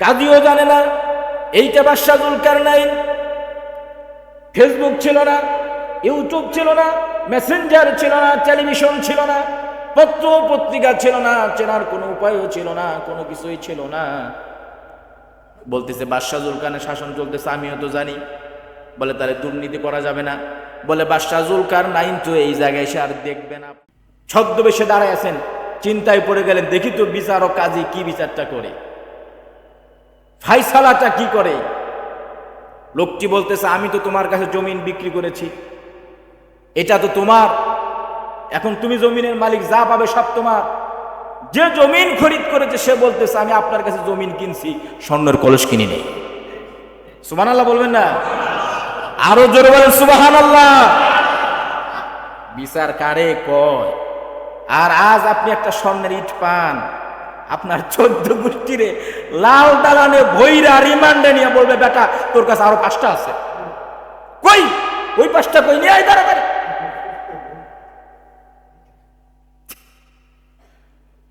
কাজীও জানে না, এইটা বাদশাহ জুলকার নাইন ফেসবুক ছিল না ইউটিউব ছিল না মেসেঞ্জার ছিল না টেলিভিশন ছিল না পত্র পত্রিকা ছিল না, চেনার কোনো উপায়ও ছিল না, কোনো কিছুই ছিল না। বলতেছে বাদশাহ জুলকানের শাসন চলতেছে, আমিও তো জানি। বলে, তাহলে দুর্নীতি করা যাবে না। বলে বাদশাহ জুলকার নাইন তো এই জায়গায় এসে আর দেখবে না। ছদ্মবেশে দাঁড়ায় আছেন, চিন্তায় পড়ে গেলেন, দেখি তো বিচারক কাজী কি বিচারটা করে? ফাইসালাটা কি করে? লোকটি বলতেছে, আমি তো তোমার কাছে জমিন বিক্রি করেছি। এটা তো তোমার। এখন তুমি জমিনের মালিক, যা পাবে সব তোমার। যে জমিন খরিদ করেছে, সে বলতেছে, আমি আপনার কাছে জমিন কিনছি, স্বর্ণের কলস কিনি নেই। সুবান আল্লাহ বলবেন না? আরও জোরে বলেন সুবাহান আল্লাহ বিচার কারে কয়? আর আজ আপনি একটা স্বর্ণের ইট পান। আপনার চোদ্দ গোষ্ঠীরে লাল দালানে ভৈরা রিমান্ডে নিয়ে বলবে, বেটা, তোর কাছে আরও পাঁচটা আছে। কই? ওই পাঁচটা কই? নিয়ে আয় দাঁড়া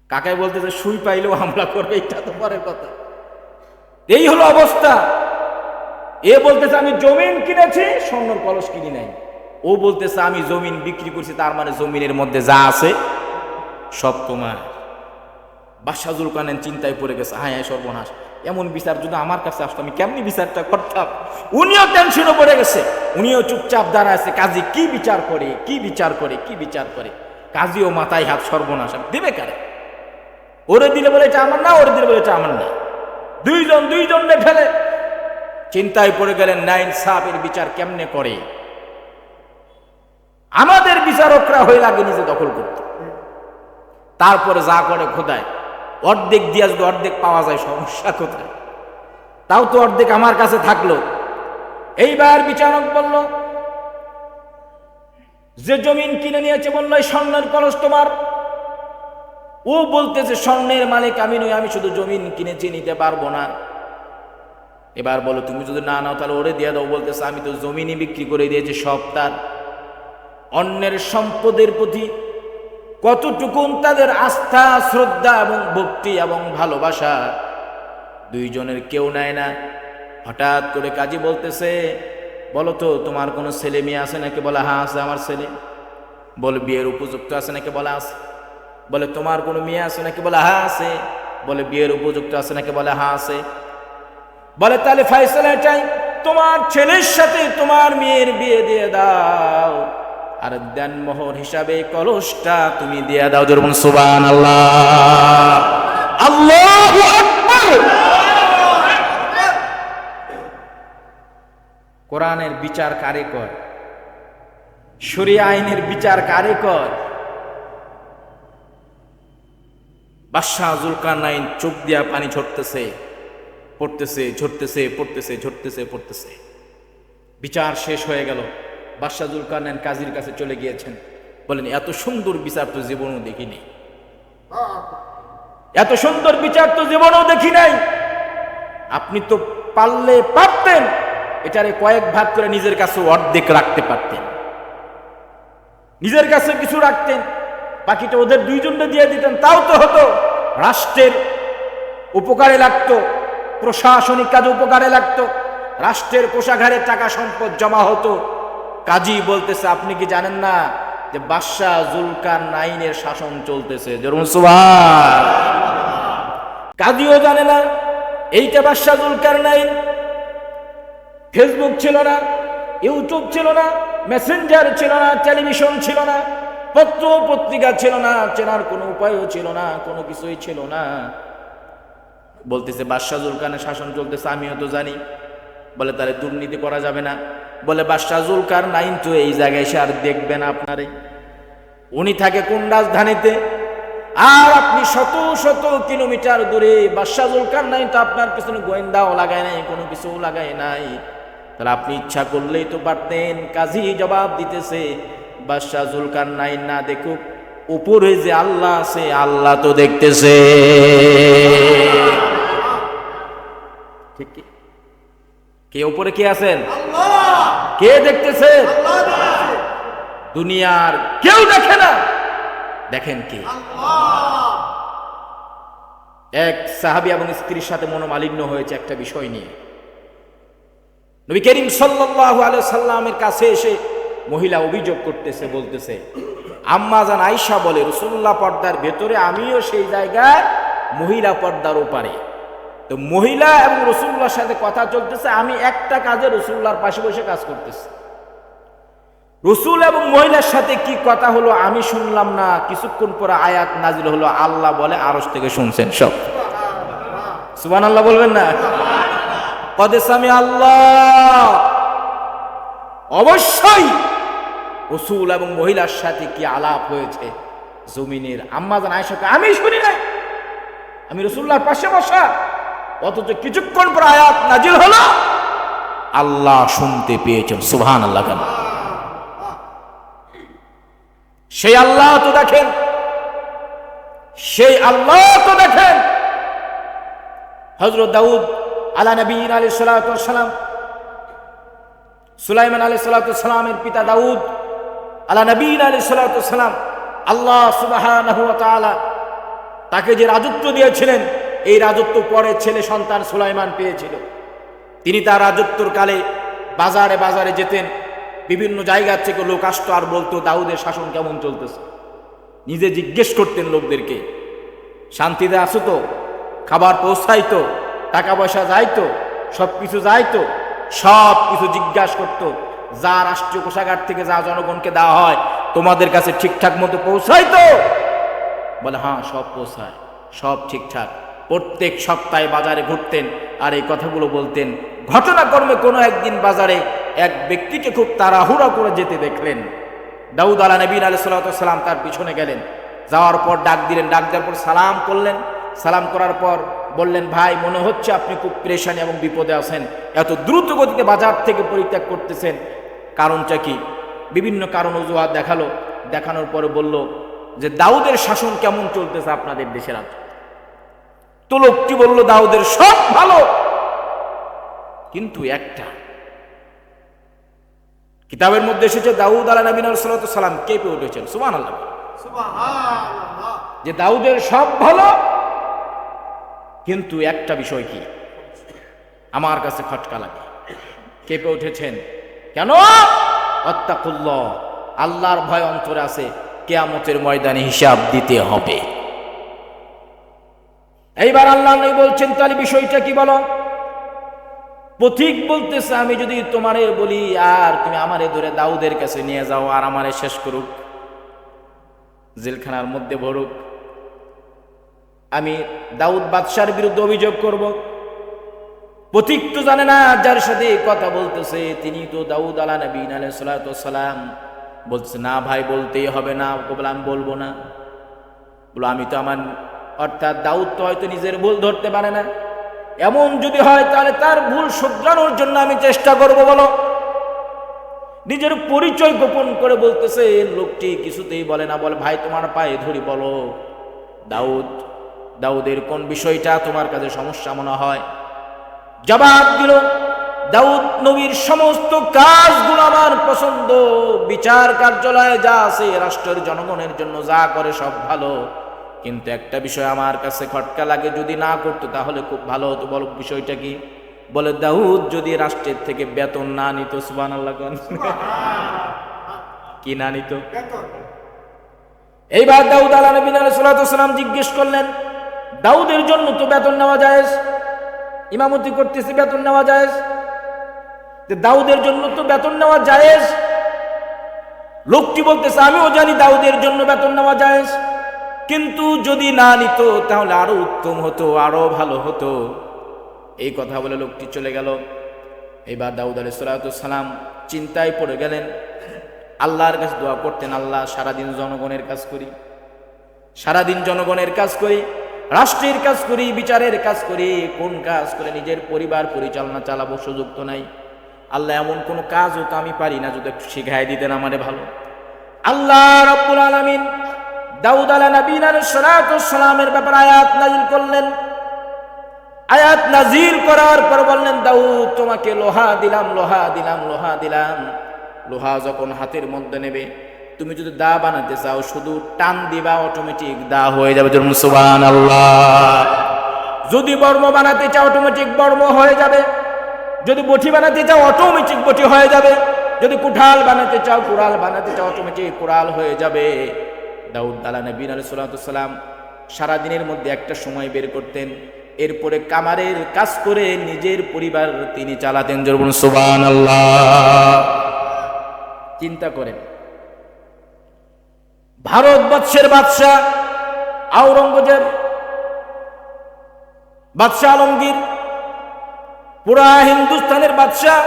কাকাই বলতেছে সুই পাইলেও হামলা করবে, এটা তো পরের কথা। এই হলো অবস্থা। এ বলতেছে, আমি জমিন কিনেছি, স্বর্ণর কলস কিনি নাই। ও বলতেছে, আমি জমিন বিক্রি করছি, তার মানে জমিনের মধ্যে যা আছে সব তোমার। বাসাজুল কানেন চিন্তায় পড়ে গেছে, হায় হায়, সর্বনাশ। এমন বিচার যদি আমার কাছে আসতো, আমি কেমনি বিচারটা করতাম? উনিও টেনশনে পড়ে গেছে, উনিও চুপচাপ দাঁড়ায় আছে, কাজী, কি বিচার করে, কি বিচার করে, কি বিচার করে? কাজীও মাথায় হাত, সর্বনাশ। দেবে কারে? ওরে দিলে বলে এটা আমার না, ওরে দিলে বলে এটা আমার না। দুইজন দুইজনকে ফেলে। চিন্তায় পড়ে গেলেন, নাইন সাহেবের বিচার কেমনে করে? আমাদের বিচারকরা হয়ে লাগে নিজে দখল করতে। তারপরে যা করে খোদায় অর্ধেক দিয়ে যদি অর্ধেক পাওয়া যায়, সমস্যা কোথায়? তাও তো অর্ধেক আমার কাছে থাকল। এইবার বিচারক বলল, যে জমিন কিনে নিয়েছে বলল স্বর্ণের কলস তোমার। ও বলতেছে, স্বর্ণের মালিক আমি নই, আমি শুধু জমিন কিনেছি, নিতে পারব না। এবার বলো, তুমি যদি না নাও, তাহলে ওরে দিয়ে দাও। বলতেছে, আমি তো জমিনই বিক্রি করে দিয়েছি, সব তার। অন্যের সম্পদের প্রতি কতটুকুন তাদের আস্থা, শ্রদ্ধা এবং ভক্তি এবং ভালোবাসা দুইজনের কেউ নেয় না। হঠাৎ করে কাজী বলতেছে, বলো তো, তোমার কোনো ছেলে মেয়ে আছে নাকি? বলে হ্যাঁ আছে আমার ছেলে। বলে, বিয়ের উপযুক্ত আছে নাকি? বলে, আছে। বলে, তোমার কোনো মেয়ে আছে নাকি? বলে হ্যাঁ আছে। বলে, বিয়ের উপযুক্ত আছে নাকি? বলে হ্যাঁ আছে। বলে, তাহলে ফাইসালা এটাই তোমার ছেলের সাথে তোমার মেয়ের বিয়ে দিয়ে দাও। আর দেন মোহর হিসাবে কলসটা তুমি দিয়ে দাও যেরকম সুবান আল্লাহ কোরআনের বিচার কারে কর? শরিয়া আইনের বিচার কারে কর? বাদশাহ জুলকার নাইন চোখ দিয়া পানি ঝরতেছে, পড়তেছে ঝরতেছে পড়তেছে ঝরতেছে, পড়তেছে। বিচার শেষ হয়ে গেল। বাদশাহ জুলকার নাইন কাজীর কাছে চলে গিয়েছেন। বলেন, এত সুন্দর বিচার তো জীবনেও দেখিনি এত সুন্দর বিচার তো জীবনও দেখি নাই। আপনি তো পারলে পারতেন, এটারে কয়েক ভাগ করে নিজের কাছে অর্ধেক রাখতে পারতেন। নিজের কাছে কিছু রাখতেন, বাকিটা ওদের দুইজনকে দিয়ে দিতেন, তাও তো হতো। রাষ্ট্রের উপকারে লাগতো, প্রশাসনিক কাজে উপকারে লাগতো, রাষ্ট্রের কোষাঘারে টাকা সম্পদ জমা হতো কাজী বলতেছে, আপনি কি জানেন না যে বাদশাহ জুলকার নাইনের শাসন চলতেছে? কাজীও জানে না, এইটা বাদশাহ জুলকার নাইন ফেসবুক ছিল না, ইউটিউব ছিল না, মেসেঞ্জার ছিল না, টেলিভিশন ছিল না পত্র পত্রিকা ছিল না, চেনার কোনো উপায়ও ছিল না, কোনো কিছুই ছিল না। বলতেছে বাদশাহ জুলকানের শাসন চলতেছে, আমিও তো জানি। বলে, তাহলে দুর্নীতি করা যাবে না। বলে, বাদশাহ জুলকার নাইন তো এই জায়গায় এসে আর দেখবেন আপনারে। উনি থাকে কোন রাজধানীতে? আর আপনি শত শত কিলোমিটার দূরে বাদশাহ জুলকার নাইন তো আপনার পিছনে গোয়েন্দাও লাগায় নাই, কোনো কিছুও লাগায় নাই। তাহলে আপনি ইচ্ছা করলেই তো পারতেন, কাজী জবাব দিতেছে, বাদশাহ জুলকার নাইন না দেখুক, উপরে যে আল্লাহ আছে, আল্লাহ তো দেখতেছে। ঠিক কি? উপরে কে আছেন? কে দেখতেছে? দুনিয়ার কেউ দেখে না। দেখেন কে? এক সাহাবি এবং স্ত্রীর সাথে মনোমালিন্য হয়েছে একটা বিষয় নিয়ে। নবী করিম আলাইহি সাল্লামের কাছে এসে মহিলা অভিযোগ করতেছে, বলতেছে, আম্মা জান আয়েশা বলে, রসুল্লাহ পর্দার ভেতরে আমিও সেই জায়গায় মহিলা পর্দার ওপারে। তো মহিলা এবং রসুল্লার সাথে কথা চলতেছে, আমি একটা কাজে রসুল্লার পাশে বসে কাজ করতেছি। রসুল এবং মহিলার সাথে কি কথা হলো আমি শুনলাম না, কিছুক্ষণ পরে আয়াত নাজিল হলো, আল্লাহ বলে আরস থেকে শুনছেন সব। সুবান আল্লাহ বলবেন না? কদেশ আমি আল্লাহ। অবশ্যই রসুল এবং মহিলার সাথে কি আলাপ হয়েছে জমিনের? আম্মাজান আয়সাকে আমি শুনি নাই। আমি রসুল্লার পাশে বসা। অথচ কিছুক্ষণ পর আয়াত নাজিল হলো। আল্লাহ শুনতে পেয়েছেন সুহান আল্লাহ কেন? সেই আল্লাহ তো দেখেন, সেই আল্লাহ তো দেখেন। হজরত দাউদ আলা নবীন আলী সালাম, সুলাইমান আলী সালামের পিতা দাউদ আলা নবীন আলী সালাম, আল্লাহ সুবাহ তাকে যে রাজত্ব দিয়েছিলেন এই রাজত্ব পরে ছেলে সন্তান সুলাইমান পেয়েছিল। তিনি তার রাজত্বর কালে বাজারে বাজারে যেতেন, বিভিন্ন জায়গার থেকে লোক আসতো আর বলতো, দাউদের শাসন কেমন চলতেছে? নিজে জিজ্ঞেস করতেন লোকদেরকে শান্তিতে আসো তো? খাবার পৌঁছাইতো? টাকা পয়সা যাইতো? সব কিছু যাইতো? সব কিছু জিজ্ঞাসা করতো, যা রাষ্ট্রীয় কোষাগার থেকে যা জনগণকে দেওয়া হয়, তোমাদের কাছে ঠিকঠাক মতো পৌঁছাইতো? বলে হ্যাঁ সব পৌঁছায়, সব ঠিকঠাক। প্রত্যেক সপ্তাহে বাজারে ঘুরতেন আর এই কথাগুলো বলতেন। ঘটনাক্রমে কোনো একদিন বাজারে এক ব্যক্তিকে খুব তাড়াহুড়া করে যেতে দেখলেন। দাউদ আলা নবীন আলি সাল্লাম তার পিছনে গেলেন। যাওয়ার পর ডাক দিলেন, ডাক দেওয়ার পর সালাম করলেন। সালাম করার পর বললেন, ভাই, মনে হচ্ছে আপনি খুব প্রেশানি এবং বিপদে আছেন। এত দ্রুত গতিতে বাজার থেকে পরিত্যাগ করতেছেন। কারণটা কি? বিভিন্ন কারণ অজুহাত দেখাল। দেখানোর পরে বলল যে, দাউদের শাসন কেমন চলতেছে আপনাদের দেশের আজ তো লোকটি বলল দাউদের সব ভালো। কিন্তু একটা কিতাবের মধ্যে এসেছে দাউদ আলা নবীন সালাম কেঁপে উঠেছেন? সুমান আল্লাহ যে দাউদের সব ভালো কিন্তু একটা বিষয় কি? আমার কাছে খটকা লাগে। কেঁপে উঠেছেন? কেন? অত্যাকুল্ল আল্লাহর ভয় অন্তরে আছে। কেয়ামতের ময়দানে হিসাব দিতে হবে। এইবার আল্লাহ নবী বলছেন, তাহলে বিষয়টা কি বলো? পথিক বলতেছে, আমি যদি তোমারে বলি, আর তুমি আমারে ধরে দাউদের কাছে নিয়ে যাও আর আমারে শেষ করুক, জেলখানার মধ্যে ভরুক, আমি দাউদ বাদশার বিরুদ্ধে অভিযোগ করব। পথিক তো জানে না, যার সাথে কথা বলতেছে, তিনি তো দাউদ আলা নবীন সালাম। বলছে না ভাই, বলতেই হবে না। বলে আমি বলব না। বলো আমি তো আমার অর্থাৎ দাউদ তো হয়তো নিজের ভুল ধরতে পারে না। এমন যদি হয়, তাহলে তার ভুল শুধরানোর জন্য আমি চেষ্টা করব, বলো। নিজের পরিচয় গোপন করে বলতেছে লোকটি কিছুতেই বলে না, বলে, ভাই, তোমার পায়ে ধরি, বলো। দাউদ, দাউদের কোন বিষয়টা, তোমার কাছে সমস্যা মনে হয়? জবাব দিল, দাউদ নবীর সমস্ত কাজগুলো আমার পছন্দ। বিচার কার্যালয়ে যা আছে, রাষ্ট্রের জনগণের জন্য যা করে সব ভালো। কিন্তু একটা বিষয় আমার কাছে খটকা লাগে যদি না করতো তাহলে খুব ভালো হতো। বলো বিষয়টা কি? বলে দাউদ যদি রাষ্ট্রের থেকে বেতন না নিত সুবান কি না নিত? এইবার দাউদ আলা নবী সালাম জিজ্ঞেস করলেন দাউদের জন্য তো বেতন নেওয়া যায় ইমামতি করতেছে বেতন নেওয়া যায় দাউদের জন্য তো বেতন নেওয়া যায় লোকটি বলতেছে আমিও জানি দাউদের জন্য বেতন নেওয়া যায় কিন্তু যদি না নিত, তাহলে আরও উত্তম হতো, আরও ভালো হতো। এই কথা বলে লোকটি চলে গেল। এবার দাউদ আলী সালাম চিন্তায় পড়ে গেলেন। আল্লাহর কাছে দোয়া করতেন, আল্লাহ, সারাদিন জনগণের কাজ করি। সারাদিন জনগণের কাজ করি, রাষ্ট্রের কাজ করি, বিচারের কাজ করি, কোন কাজ করে নিজের পরিবার পরিচালনা চালাবো সুযোগ তো নাই। আল্লাহ, এমন কোন কাজও তো আমি পারি না, যদি একটু শিখাই দিতেন আমারে ভালো। আল্লাহ রব্বুল আলমিন দাউদ আলা নবীন সালামের ব্যাপারে আয়াত নাজিল করলেন। আয়াত নাজিল করার পর বললেন, দাউদ, তোমাকে লোহা দিলাম লোহা দিলাম লোহা দিলাম। লোহা যখন হাতের মধ্যে নেবে, তুমি যদি দা বানাতে চাও, শুধু টান দিবা অটোমেটিক দা হয়ে যাবে। সুবান আল্লাহ যদি বর্ম বানাতে চাও অটোমেটিক বর্ম হয়ে যাবে। যদি বটি বানাতে চাও অটোমেটিক বটি হয়ে যাবে। যদি কুঠাল বানাতে চাও, কুড়াল বানাতে চাও অটোমেটিক কুড়াল হয়ে যাবে। দাউদ আলা নবীন আলাইসালাম সারাদিনের মধ্যে একটা সময় বের করতেন। এরপরে কামারের কাজ করে নিজের পরিবার তিনি চালাতেন। জরুন সুবান চিন্তা করেন, ভারতবর্ষের বাদশাহ আওরঙ্গজেব, বাদশাহ আলমগীর, পুরা হিন্দুস্তানের বাদশাহ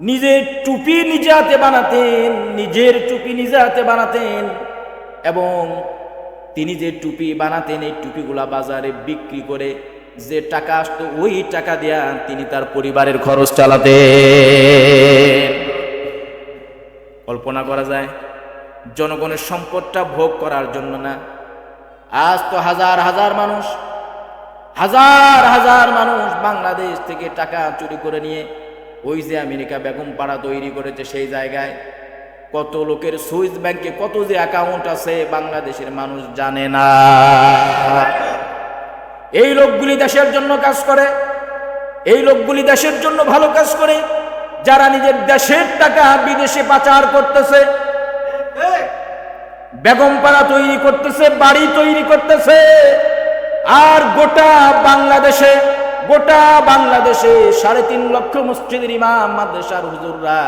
নিজের টুপি নিজে হাতে বানাতেন, নিজের টুপি নিজে হাতে বানাতেন এবং তিনি যে টুপি বানাতেন, এই টুপিগুলা বাজারে বিক্রি করে যে টাকা আসতো, ওই টাকা দিয়া তিনি তার পরিবারের খরচ চালাতেন। কল্পনা করা যায়, জনগণের সম্পদটা ভোগ করার জন্য না। আজ তো হাজার হাজার মানুষ, হাজার হাজার মানুষ বাংলাদেশ থেকে টাকা চুরি করে নিয়ে ওই যে আমেরিকা বেগম পাড়া তৈরি করেছে সেই জায়গায়। কত লোকের সুইস ব্যাংকে কত যে অ্যাকাউন্ট আছে বাংলাদেশের মানুষ জানে না। এই লোকগুলি দেশের জন্য কাজ করে, এই লোকগুলি দেশের জন্য ভালো কাজ করে, যারা নিজের দেশের টাকা বিদেশে পাচার করতেছে বেগমপাড়া তৈরি করতেছে, বাড়ি তৈরি করতেছে, আর গোটা বাংলাদেশে গোটা বাংলাদেশে সাড়ে তিন লক্ষ মসজিদের ইমাম মাদ্রাসার হুজুররা